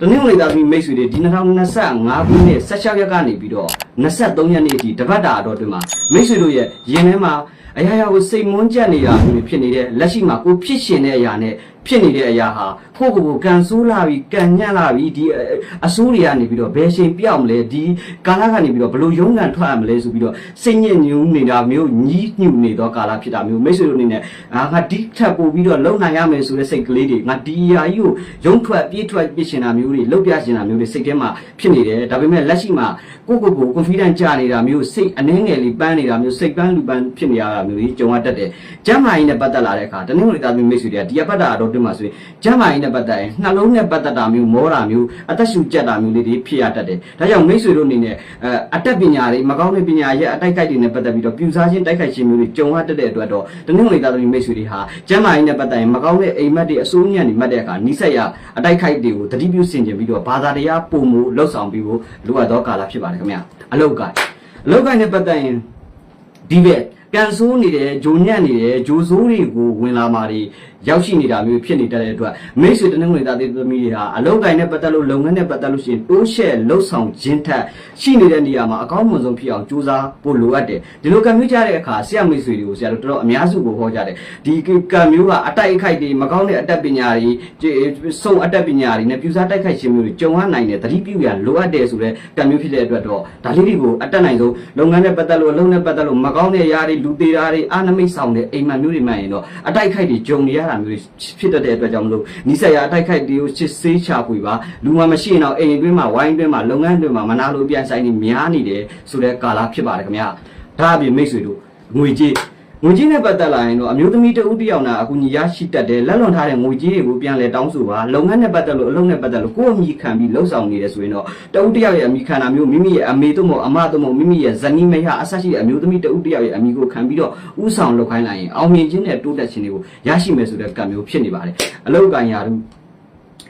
တနင်္ဂနွေသားသမီးမိတ်ဆွေတွေဒီ2025ခုနှစ်16ရက်ကနေပြီးတော့ 23ရက်နေ့အထိတပတ်တာအတော်တွင်မှာမိတ်ဆွေတို့ရဲ့ရင်ထဲမှာအရာရာကိုစိတ်မွန်းကြက်နေတာမျိုးတွေဖြစ်နေတဲ့လက်ရှိမှာကိုဖြစ်ရှင်တဲ့အရာနဲ့ဖြစ်နေတဲ့အရာဟာကိုယ့်ကိုယ်ကိုကန်ဆိုးလာပြီးကန်ညံ့လာပြီးဒီအအဆိုးတွေကနေပြီးတော့ဘယ်ချိန်ပြောက်မလဲဒီကာလကနေပြီးတော့ဘယ်လိုရုန်းကန်ထွက်ရမလဲဆိုပြီးတော့စိတ်ညစ်ညူးနေတာမျိုးညီးညူနေသောကာလဖြစ်တာမျိုးမိတ်ဆွေတို့အနေနဲ့အာငါဒီထပ်ပို့ပြီးတော့လုံနိုင်ရမယ်ဆိုတဲ့စိတ်ကလေးတွေငါဒီအရာကြီးကိုရုံးထွက်ပြေးထွက်ပြစ်ရှင်တာမျိုးတွေလုတ်ပြရှင်တာမျိုးတွေစိတ်ထဲမှာဖြစ်နေတယ်ဒါပေမဲ့လက်ရှိမှာကိုယ့်ကိုယ်ကို confidence ကျနေတာမျိုးစိတ်အနှဲငယ်လေးပန်းနေတာမျိုးစိတ်ပန်းလူပန်းဖြစ်နေရတာမျိုးကြီးကြုံရတတ်တယ်ကျမ်းမာရေးနဲ့ပတ်သက်လာတဲ့အခါတနင်္ဂနွေသားသမီးမိတ်ဆွေတွေကဒီအပတ်တာတော့တွင်မှာဆိုရင်ကျမ်းမာရေးနဲ့ပတ်သက်ရင်နှလုံးနဲ့ပတ်သက်တာမျိုးမောတာမျိုးအသက်ရှူကျက်တာမျိုးလေးတွေဖြစ်ရတတ်တယ်ဒါကြောင့်မိတ်ဆွေတို့အနေနဲ့အဲအတက်ပညာတွေမကောင်းတဲ့ပညာရဲ့အတိုက်ခိုက်တွေနဲ့ပတ်သက်ပြီးတော့ပြူစားခြင်းတိုက်ခိုက်ခြင်းမျိုးတွေကြုံရတတ်တဲ့အတွက်တော့တနင်္ဂနွေသားသမီးမိတ်ဆွေတွေဟာကျမ်းမာရေးနဲ့ပတ်သက်ရင်မကောင်းတဲ့အိမ်မက်တွေအစိုးညံ့တွေမှတ်တဲ့အခါနိစ္စရအတိုက်ခိုက်တွေကိုတတိပြုဆင်ခြင်ပြီးတော့ဘာသာတရားပုံမှုလှုပ်ဆောင်ပြီးဖို့လိုအပ်သောကာလဖြစ်ပါတယ်ခင်ဗျာအလုတ်ကအလုတ်ကနဲ့ပတ်သက်ရင်ဒီဘက် ကန်ဆိုးနေတယ်ဂျိုညံ့နေတယ်ဂျိုဆိုးတွေကိုဝင်လာမာတွေရောက်ရှိနေတာမျိုးဖြစ်နေတတ်တဲ့အတွက်မိတ်ဆွေတနင်္ဂနွေသားသမီးတွေဟာအလောက်ကိုင်းနဲ့ပတ်သက်လို့လုပ်ငန်းနဲ့ပတ်သက်လို့ရှိရင်တိုးရှဲလှုပ်ဆောင်ခြင်းထက်ရှိနေတဲ့နေရာမှာအကောင်းမွန်ဆုံးဖြစ်အောင်ကြိုးစားဖို့လိုအပ်တယ်ဒီလိုကံမျိုးကြတဲ့အခါဆရာမိတ်ဆွေတွေကိုဆရာတို့တော်တော်အများစုကိုဟောကြတယ်ဒီကံမျိုးကအတိုက်အခိုက်တွေမကောင်းတဲ့အတတ်ပညာတွေစုံအတတ်ပညာတွေနဲ့ပြူစားတိုက်ခိုက်ခြင်းမျိုးတွေကြုံရနိုင်တယ်သတိပြုရလိုအပ်တယ်ဆိုတဲ့ကံမျိုးဖြစ်တဲ့အတွက်တော့ဒါလေးတွေကိုအတက်နိုင်ဆုံးလုပ်ငန်းနဲ့ပတ်သက်လို့အလုပ်နဲ့ပတ်သက်လို့မကောင်းတဲ့ຢာတွေလူသေးတာတွေအာနမိတ်ဆောင်တဲ့အိမ်မက်မျိုးတွေမှန်ရင်တော့အတိုက်ခိုက်တွေကြုံနေရတာမျိုးတွေဖြစ်တတ်တဲ့အတွက်ကြောင့်မလို့နိစ္စရာအတိုက်ခိုက်တွေကိုချစ်စေးချပွေပါလူမှမရှိရင်တော့အိမ်အတွင်းမှာဝိုင်းအတွင်းမှာလုပ်ငန်းအတွင်းမှာမနာလိုပြန်ဆိုင်နေများနေတယ်ဆိုတဲ့ကာလဖြစ်ပါတယ်ခင်ဗျာဒါအပြင်မိတ်ဆွေတို့ငွေကြေး ငွေကြေးနဲ့ပတ်သက်လာရင်တော့အမျိုးသမီးတဦးတစ်ယောက်နာအကူအညီရရှိတတ်တယ်လက်လွန်ထားတဲ့ငွေကြေးတွေကိုပြန်လဲတောင်းဆိုပါလုပ်ငန်းနဲ့ပတ်သက်လို့အလုပ်နဲ့ပတ်သက်လို့ကိုယ့်အမိခံပြီးလှုပ်ဆောင်နေတယ်ဆိုရင်တော့တဦးတစ်ယောက်ရဲ့အမိခံတာမျိုးမိမိရဲ့အမေတို့မို့အမတို့မို့မိမိရဲ့ဇနီးမယားအဆက်ရှိတဲ့အမျိုးသမီးတဦးတစ်ယောက်ရဲ့အမိကိုခံပြီးတော့ဥဆောင်လုပ်ခိုင်းလိုက်ရင်အောင်မြင်ခြင်းနဲ့တိုးတက်ခြင်းတွေကိုရရှိမယ်ဆိုတဲ့ကံမျိုးဖြစ်နေပါတယ်အလုပ်ကံရာထူး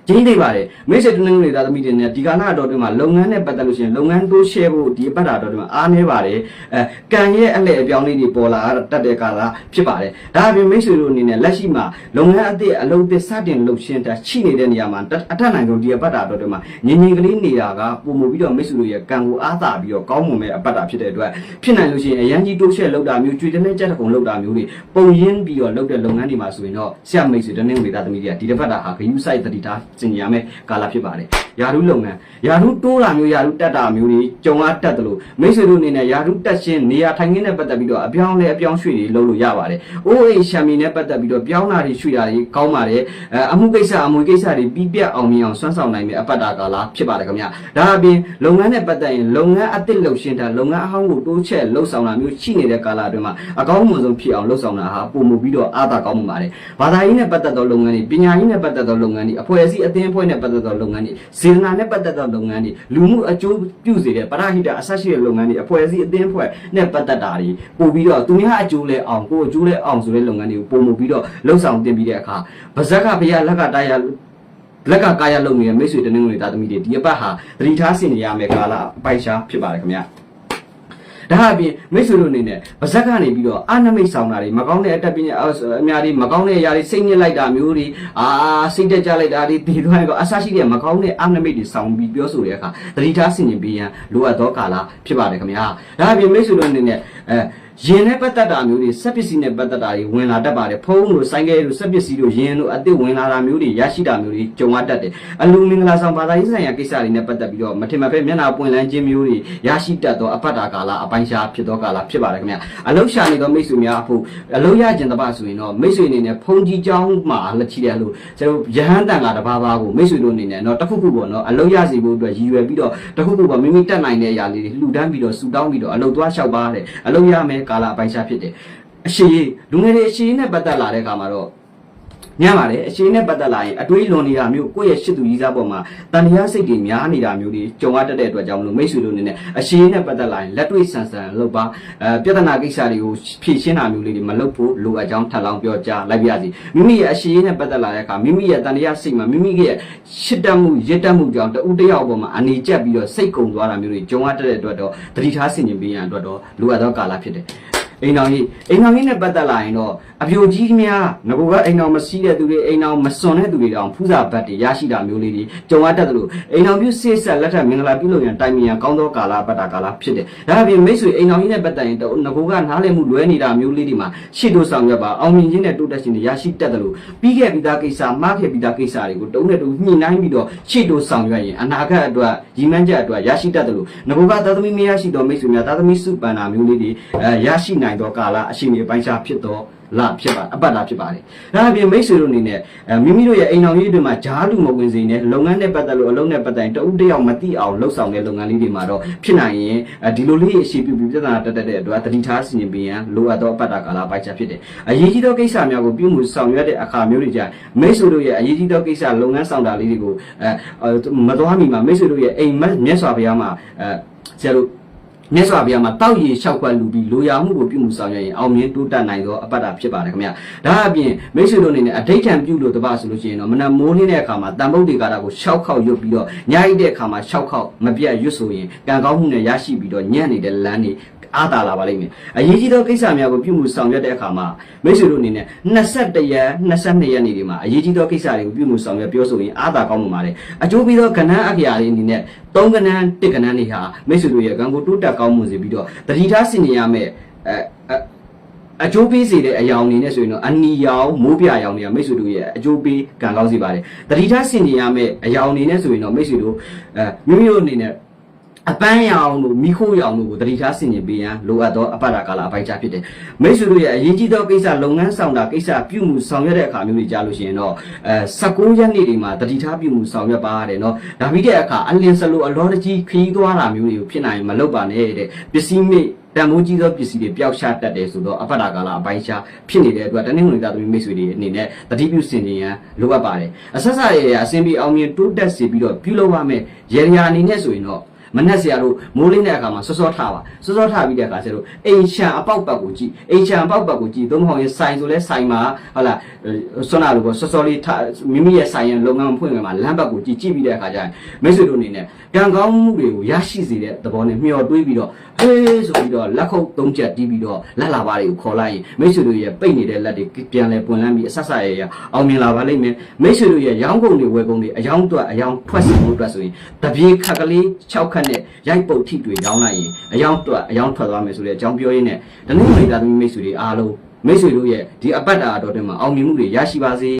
ကြီးနေပါတယ်မိတ်ဆွေတနင်္ဂနွေသားသမီးတွေနဲ့ဒီကနာတော်တွေမှာလုပ်ငန်းနဲ့ပတ်သက်လို့ရှိရင်လုပ်ငန်းတိုးရှယ်ဖို့ဒီအပတ်တာတော်တွေမှာအားနေပါတယ်အဲကံရဲ့အလှည့်အပြောင်းလေးတွေပေါ်လာတတ်တဲ့ကာလဖြစ်ပါတယ်ဒါအပြင်မိတ်ဆွေတို့အနေနဲ့လက်ရှိမှာလုပ်ငန်းအသစ်အလုပ်သစ်စတင်လုပ်ရှင်းတာရှိနေတဲ့နေရာမှာအထက်နိုင်ဆုံးဒီအပတ်တာတော်တွေမှာငင်ငင်ကလေးနေတာကပုံမူပြီးတော့မိတ်ဆွေတို့ရဲ့ကံကိုအားသာပြီးတော့ကောင်းမွန်မဲ့အပတ်တာဖြစ်တဲ့အတွက်ဖြစ်နိုင်လို့ရှိရင်အရန်ကြီးတိုးရှယ်လုပ်တာမျိုးကြွေတဲ့နဲ့ကြက်တကုံလုပ်တာမျိုးတွေပုံရင်းပြီးတော့လုပ်တဲ့လုပ်ငန်းတွေမှာဆိုရင်တော့ဆရာမိတ်ဆွေတနင်္ဂနွေသားသမီးတွေကဒီတစ်ပတ်တာဟာဂယုစိုက်တတိထားကျင်ညာမဲ့ကာလဖြစ်ပါတယ်ယာရုလုပ်ငန်းယာရုတိုးတာမျိုးယာရုတက်တာမျိုးတွေကြုံရတတ်တယ်လို့မိတ်ဆွေတို့အနေနဲ့ယာရုတက်ရှင်းနေရာထိုင်ခင်းနဲ့ပတ်သက်ပြီးတော့အပြောင်းလဲအပြောင်းရွှေ့တွေလုပ်လို့ရပါတယ်။အိုးအိမ်ရှမ်းမီနဲ့ပတ်သက်ပြီးတော့ပြောင်းတာတွေရွှေ့တာတွေကောင်းပါတယ်။အဲအမှုကိစ္စအမွေကိစ္စတွေပြီးပြတ်အောင်မြင်အောင်ဆွမ်းဆောင်နိုင်မယ့်အပတ်တာကာလဖြစ်ပါတယ်ခင်ဗျ။ဒါအပြင်လုပ်ငန်းနဲ့ပတ်သက်ရင်လုပ်ငန်းအသစ်လုပ်ရှင်းတာလုပ်ငန်းအဟောင်းကိုတိုးချက်လှုပ်ဆောင်တာမျိုးရှိနေတဲ့ကာလအတွင်းမှာအကောင်းမွန်ဆုံးဖြစ်အောင်လှုပ်ဆောင်တာဟာပုံမူပြီးတော့အားသာကောင်းမှုပါတယ်။ဘာသာရေးနဲ့ပတ်သက်သောလုပ်ငန်းတွေပညာရေးနဲ့ပတ်သက်သောလုပ်ငန်းတွေအဖွဲ့အစည်းအသင်းအဖွဲ့နဲ့ပတ်သက်သောလုပ်ငန်းတွေစေတနာနဲ့ပတ်သက်သောလုပ်ငန်းတွေလူမှုအကျိုးပြုစေတဲ့ပရဟိတအဆက်ရှိတဲ့လုပ်ငန်းတွေအဖွဲ့အစည်းအသင်းအဖွဲ့နဲ့ပတ်သက်တာတွေပို့ပြီးတော့သူများအကျိုးလဲအောင်ကိုယ်အကျိုးလဲအောင်ဆိုတဲ့လုပ်ငန်းတွေကိုပုံမူပြီးတော့လှုပ်ဆောင်တင်ပြီးတဲ့အခါဗဇက်ကဘုရားလက်ကတားရလက်ကကာယလုပ်နေတဲ့မိတ်ဆွေတနင်္ဂနွေသားသမီးတွေဒီအပတ်ဟာသတိထားဆင်နေရမယ့်ကာလအပိုက်ရှားဖြစ်ပါတယ်ခင်ဗျာ ဒါအပြင်မိတ်ဆွေတို့အနေနဲ့ဗဇက်ကနေပြီးတော့အာနမိတ်ဆောင်တာတွေမကောင်းတဲ့အတက်ပညာအများတွေမကောင်းတဲ့အရာတွေစိတ်ညစ်လိုက်တာမျိုးတွေအာစိတ်တက်ကြလိုက်တာတွေဒီလိုမျိုးအဆရှိတဲ့မကောင်းတဲ့အာနမိတ်တွေဆောင်ပြီးပြောဆိုတဲ့အခါသတိထားဆင်ခြင်ပေးရန်လိုအပ်သောကာလဖြစ်ပါတယ်ခင်ဗျာဒါအပြင်မိတ်ဆွေတို့အနေနဲ့အဲ ရင်နဲ့ပတ်သက်တာမျိုးတွေစက်ပစ္စည်းနဲ့ပတ်သက်တာတွေဝင်လာတတ်ပါတယ်ဖုန်းတို့ဆိုင်ကယ်တို့စက်ပစ္စည်းတို့ရင်တို့အသစ်ဝင်လာတာမျိုးတွေရရှိတာမျိုးတွေကြုံရတတ်တယ်အလူမင်္ဂလာဆောင်ဘာသာရေးဆိုင်ရာကိစ္စတွေနဲ့ပတ်သက်ပြီးတော့မထင်မှတ်ပဲမျက်နှာပွင့်လန်းခြင်းမျိုးတွေရရှိတတ်သောအဖတ်တာကာလအပိုင်းရှားဖြစ်သောကာလဖြစ်ပါတယ်ခင်ဗျာအလုံးရှာနေသောမိတ်ဆွေများအဖို့အလုံးရခြင်းတပတ်ဆိုရင်တော့မိတ်ဆွေအနေနဲ့ဖုန်းကြီးကြောင်းမှာလက်ချီတယ်လို့ကျွန်တော်ရဟန်းတန်ကတပါးပါးကိုမိတ်ဆွေတို့အနေနဲ့တော့တစ်ခုခုပေါ့နော်အလုံးရစီဖို့အတွက်ရည်ရွယ်ပြီးတော့တစ်ခုခုပေါ့မိမိတက်နိုင်တဲ့အရာလေးတွေလှူဒန်းပြီးတော့ဆူတောင်းပြီးတော့အလုံးသွားလျှောက်ပါတယ်အလုံးရမယ်ကာလအပိုင်းရှားဖြစ်တယ်အရှိလူငယ်တွေအရှိနဲ့ပတ်သက်လာတဲ့အခါမှာတော့ ညံ့ပါတယ်အချိန်နဲ့ပတ်သက်လာရင်အတွေးလွန်နေတာမျိုးကိုယ့်ရဲ့ရှစ်သူကြီးစားပေါ်မှာတန်တရားစိတ်တွေများနေတာမျိုးတွေကြုံရတတ်တဲ့အတွက်ကြောင့်မလို့မိတ်ဆွေတို့အနေနဲ့အချိန်နဲ့ပတ်သက်လာရင်လက်တွေ့ဆန်ဆန်လုပ်ပါအဲပြဿနာကိစ္စတွေကိုဖြေရှင်းတာမျိုးလေးတွေမလုပ်ဖို့လိုအပ်ကြောင်းထပ်လောင်းပြောကြားလိုက်ပါရစေမိမိရဲ့အချိန်နဲ့ပတ်သက်လာတဲ့အခါမိမိရဲ့တန်တရားစိတ်မှာမိမိရဲ့ရှစ်တတ်မှုရစ်တတ်မှုကြောင့်တဦးတစ်ယောက်ပေါ်မှာအနေကျက်ပြီးတော့စိတ်ကုံသွားတာမျိုးတွေကြုံရတတ်တဲ့အတွက်တော့သတိထားဆင်ခြင်ပေးရန်အတွက်တော့လိုအပ်သောကာလဖြစ်တယ် အိမ်တော်ကြီးအိမ်တော်ကြီးနဲ့ပတ်သက်လာရင်တော့အပြိုကြီးများငကိုကအိမ်တော်မစီးတဲ့သူတွေအိမ်တော်မစွန်တဲ့သူတွေတောင်ဖူးစာဘတ်တွေရရှိတာမျိုးလေးတွေကြုံရတတ်တယ်လို့အိမ်တော်ပြုဆေးဆက်လက်ထပ်မင်္ဂလာပြုလုပ်ရန်တိုင်မီရန်ကောင်းသောကာလပတ်တာကာလဖြစ်တယ်ဒါအပြင်မိတ်ဆွေအိမ်တော်ကြီးနဲ့ပတ်သက်ရင်တော့ငကိုကနားလည်မှုလွဲနေတာမျိုးလေးတွေမှာရှေ့တို့ဆောင်ရွက်ပါအောင်မြင်ခြင်းနဲ့တိုးတက်ခြင်းတွေရရှိတတ်တယ်လို့ပြီးခဲ့ပြီးသားကိစ္စမှားခဲ့ပြီးသားကိစ္စတွေကိုတုံးနဲ့တူညှိနှိုင်းပြီးတော့ရှေ့တို့ဆောင်ရွက်ရင်အနာဂတ်အတွက်ရည်မှန်းချက်အတွက်ရရှိတတ်တယ်လို့ငကိုကသာသမီမရရှိတော့မိတ်ဆွေများသာသမီစုပန္နာမျိုးလေးတွေအဲရရှိနိုင်တော့ကာလအရှိန်အပိုင်းခြားဖြစ်တော့လာဖြစ်ပါအပတ်လာဖြစ်ပါတယ်။ဒါအပြင်မိတ်ဆွေတို့အနေနဲ့အဲမိမိတို့ရဲ့အိမ်တော်ကြီးတွေမှာဂျားလူမဝင်စေနဲ့လုပ်ငန်းနဲ့ပတ်သက်လို့အလုံးနဲ့ပတ်သက်ရင်တဦးတစ်ယောက်မသိအောင်လှုပ်ဆောင်တဲ့လုပ်ငန်းလေးတွေမှာတော့ဖြစ်နိုင်ရင်အဲဒီလိုလေးအရှိပြုပြီးပြဿနာတက်တက်တဲ့အတွက်တတိထားစီရင်ပေးရန်လိုအပ်သောအပတ်တာကာလပိုက်ချက်ဖြစ်တယ်။အရေးကြီးသောကိစ္စများကိုပြုမှုဆောင်ရွက်တဲ့အခါမျိုးတွေကြမိတ်ဆွေတို့ရဲ့အရေးကြီးသောကိစ္စလုပ်ငန်းဆောင်တာလေးတွေကိုအဲမသွားမီမှာမိတ်ဆွေတို့ရဲ့အိမ်မက်မြတ်စွာဘုရားမှာအဲဆရာတို့ မြတ်စွာဘုရားမှာတောက်ရည်လျှောက်ခွက်လူပြီးလိုရာမှုကိုပြုမှုဆောင်ရွက်ရင်အောင်မြင်တိုးတက်နိုင်သောအပတ်တာဖြစ်ပါတယ်ခင်ဗျာဒါအပြင်မိတ်ဆွေတို့အနေနဲ့အဋိဋ္ဌံပြုလို့တပတ်ဆိုလို့ရှိရင်တော့မနက်မိုးလင်းတဲ့အခါမှာတန်ပုတ်တွေကာတာကိုရှောက်ခောက်ရွတ်ပြီးတော့ညအိတဲ့အခါမှာရှောက်ခောက်မပြတ်ရွတ်ဆိုရင်ကံကောင်းမှုနဲ့ရရှိပြီးတော့ညံ့နေတဲ့လမ်းတွေ အားတာလာပါလိမ့်မယ်အရေးကြီးသောကိစ္စများကိုပြုမှုဆောင်ရွက်တဲ့အခါမှာမိတ်ဆွေတို့အနေနဲ့21ရက်22ရက်နေ့ဒီမှာအရေးကြီးသောကိစ္စတွေကိုပြုမှုဆောင်ရွက်ပြောဆိုရင်အားတာကောင်းမှာပါတယ်အကျိုးပြီးသောကဏ္ဍအခရာတွေအနေနဲ့3ကဏ္ဍ1ကဏ္ဍတွေဟာမိတ်ဆွေတို့ရဲ့ကံကိုတိုးတက်ကောင်းမွန်စေပြီးတော့တတိထားဆင်နေရမယ်အဲအကျိုးပေးစေတဲ့အယောင်အနေနဲ့ဆိုရင်တော့အနီရောင်မိုးပြရောင်တွေကမိတ်ဆွေတို့ရဲ့အကျိုးပေးကံကောင်းစေပါတယ်တတိထားဆင်နေရမယ့်အယောင်အနေနဲ့ဆိုရင်တော့မိတ်ဆွေတို့အဲမိမိတို့အနေနဲ့ အပန်းရောင်တို့မိခိုးရောင်တို့ကိုတတိထားဆင်ကျင်ပေးရန်လိုအပ်သောအပ္ပဒါကာလအပိုက်ချဖြစ်တယ်မိတ်ဆွေတို့ရဲ့အရေးကြီးသောကိစ္စလုပ်ငန်းဆောင်တာကိစ္စပြုမှုဆောင်ရွက်တဲ့အခါမျိုးတွေကြားလို့ရှိရင်တော့အဲ16ရက်နေ့တွေမှာတတိထားပြုမှုဆောင်ရွက်ပါရတယ်နော်ဒါပြီးတဲ့အခါအလင်းစလိုအလောတကြီးခီးသွားတာမျိုးတွေကိုဖြစ်နိုင်ရင်မလုပ်ပါနဲ့တဲ့ပစ္စည်းမိတ်တန်မိုးကြီးသောပစ္စည်းတွေပျောက်ရှားတတ်တယ်ဆိုတော့အဖတ်တာကာလအပိုင်းရှားဖြစ်နေတဲ့အတွက်တနင်္ဂနွေသားသမီးမိတ်ဆွေတွေအနေနဲ့တတိပြုစင်ကြင်ရန်လိုအပ်ပါတယ်အဆက်ဆက်ရရအစင်ပြီးအောင်မြင်တိုးတက်စေပြီးတော့ပြုလုပ်ရမယ်ရေရာအနေနဲ့ဆိုရင်တော့ မနက်ဆရာတို့မိုးလင်းတဲ့အခါမှာစောစောထားပါစောစောထားပြီးတဲ့အခါကျတော့အိမ်ချံအပေါက်ပတ်ကိုကြည့်အိမ်ချံအပေါက်ပတ်ကိုကြည့်သုံးမဟုတ်ရင်ဆိုင်ဆိုလဲဆိုင်မှာဟုတ်လားဆွမ်းနာလို့ပေါ့စောစောလေးထားမိမိရဲ့ဆိုင်ရဲ့လုပ်ငန်းဖွင့်ဝင်မှာလမ်းဘက်ကိုကြည့်ကြည့်ပြီးတဲ့အခါကျရင်မိတ်ဆွေတို့အနေနဲ့ကံကောင်းမှုတွေကိုရရှိစေတဲ့သဘောနဲ့မျှော်တွေးပြီးတော့ဟေးဆိုပြီးတော့လက်ခုပ်သုံးချက်တီးပြီးတော့လက်လာပါတွေကိုခေါ်လိုက်ရင်မိတ်ဆွေတို့ရဲ့ပိတ်နေတဲ့လက်တွေပြန်လဲပွင့်လန်းပြီးအဆက်ဆက်ရရအောင်မြင်လာပါလိမ့်မယ်မိတ်ဆွေတို့ရဲ့ရောင်းကုန်တွေဝယ်ကုန်တွေအယောင်းအတွက်အယောင်းထွက်စီမှုအတွက်ဆိုရင်တပြေခက်ကလေး6ခက်နဲ့ရိုက်ပုတ်ထိတွေရောင်းလိုက်ရင်အယောင်းအတွက်အယောင်းထွက်သွားမယ်ဆိုတဲ့အကြောင်းပြောရင်းနဲ့တနင်္ဂနွေသားသမီးမိတ်ဆွေတွေအားလုံးမိတ်ဆွေတို့ရဲ့ဒီအပတ်တာအတော်တွင်မှာအောင်မြင်မှုတွေရရှိပါစေ